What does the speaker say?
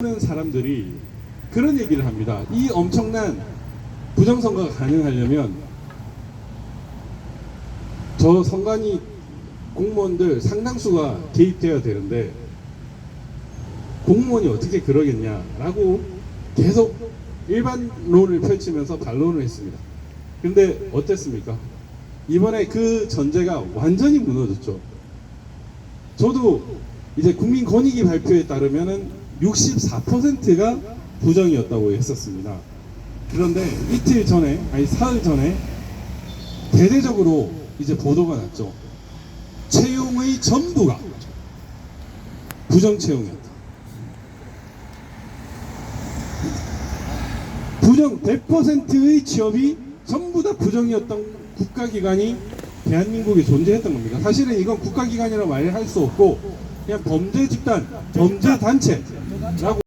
하는 사람들이 그런 얘기를 합니다. 이 엄청난 부정선거가 가능하려면 저 선관위 공무원들 상당수가 개입되어야 되는데 공무원이 어떻게 그러겠냐라고 계속 일반론을 펼치면서 반론을 했습니다. 근데 어땠습니까? 이번에 그 전제가 완전히 무너졌죠. 저도 이제 국민권익위 발표에 따르면은 64%가 부정이었다고 했었습니다. 그런데 이틀 전에, 아니 사흘 전에 대대적으로 이제 보도가 났죠. 채용의 전부가 부정 채용이었다. 부정 100%의 취업이 전부 다 부정이었던 국가기관이 대한민국에 존재했던 겁니다. 사실은 이건 국가기관이라고 말할 수 없고 그냥 범죄 집단, 범죄 단체 查过